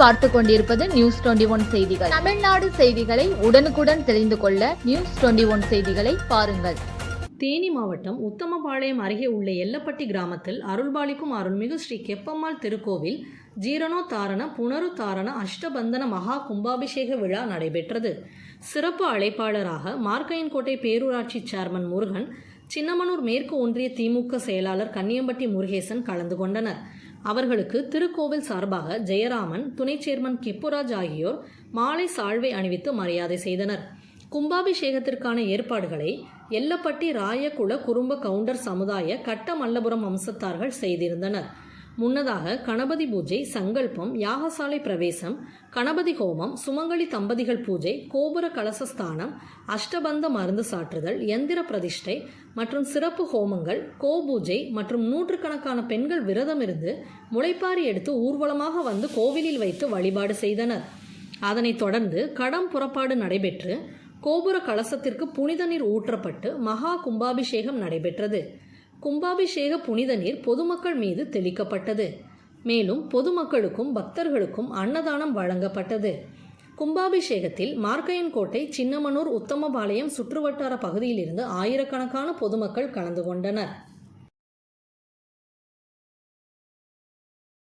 பார்த்து கொண்டிருப்பது news twenty one செய்திகள். தமிழ்நாடு செய்திகளை உடனுக்குடன் தெரிந்து கொள்ள நியூஸ் டுவெண்டி ஒன் செய்திகளை பாருங்கள். தேனி மாவட்டம் உத்தமபாளையம் அருகே உள்ள எல்லப்பட்டி கிராமத்தில் அருள்பாலிக்கும் அருள்மிகு ஸ்ரீ கெப்பம்மாள் திருக்கோவில் ஜீரணோத்தாரண புனருத்தாரண அஷ்டபந்தன மகா கும்பாபிஷேக விழா நடைபெற்றது. சிறப்பு அழைப்பாளராக மார்க்கையன்கோட்டை பேரூராட்சி சேர்மன் முருகன் சின்னமனூர் மேற்கு ஒன்றிய திமுக செயலாளர் கன்னியம்பட்டி முருகேசன் கலந்து கொண்டனர். அவர்களுக்கு திருக்கோவில் சார்பாக ஜெயராமன் துணை சேர்மன் கிப்புராஜ் ஆகியோர் மாலை சாழ்வை அணிவித்து மரியாதை செய்தனர். கும்பாபிஷேகத்திற்கான ஏற்பாடுகளை எல்லப்பட்டி ராயகுல குறும்ப கவுண்டர் சமுதாய கட்டமல்லபுரம் வம்சத்தார்கள் செய்திருந்தனர். முன்னதாக கணபதி பூஜை சங்கல்பம் யாகசாலை பிரவேசம் கணபதி ஹோமம் சுமங்கலி தம்பதிகள் பூஜை கோபுர கலசஸ்தானம் அஷ்டபந்த மருந்து சாற்றுதல் எந்திர பிரதிஷ்டை மற்றும் சிறப்பு ஹோமங்கள் கோபூஜை மற்றும் நூற்றுக்கணக்கான பெண்கள் விரதமிருந்து முளைப்பாரி எடுத்து ஊர்வலமாக வந்து கோவிலில் வைத்து வழிபாடு செய்தனர். அதனைத் தொடர்ந்து கடம் புறப்பாடு நடைபெற்று கோபுர கலசத்திற்கு புனித நீர் ஊற்றப்பட்டு மகா கும்பாபிஷேகம் நடைபெற்றது. கும்பாபிஷேக புனித நீர் பொதுமக்கள் மீது தெளிக்கப்பட்டது. மேலும் பொதுமக்களுக்கும் பக்தர்களுக்கும் அன்னதானம் வழங்கப்பட்டது. கும்பாபிஷேகத்தில் மார்க்கையன்கோட்டை சின்னமனூர் உத்தமபாளையம் சுற்றுவட்டார பகுதியிலிருந்து ஆயிரக்கணக்கான பொதுமக்கள் கலந்து கொண்டனர்.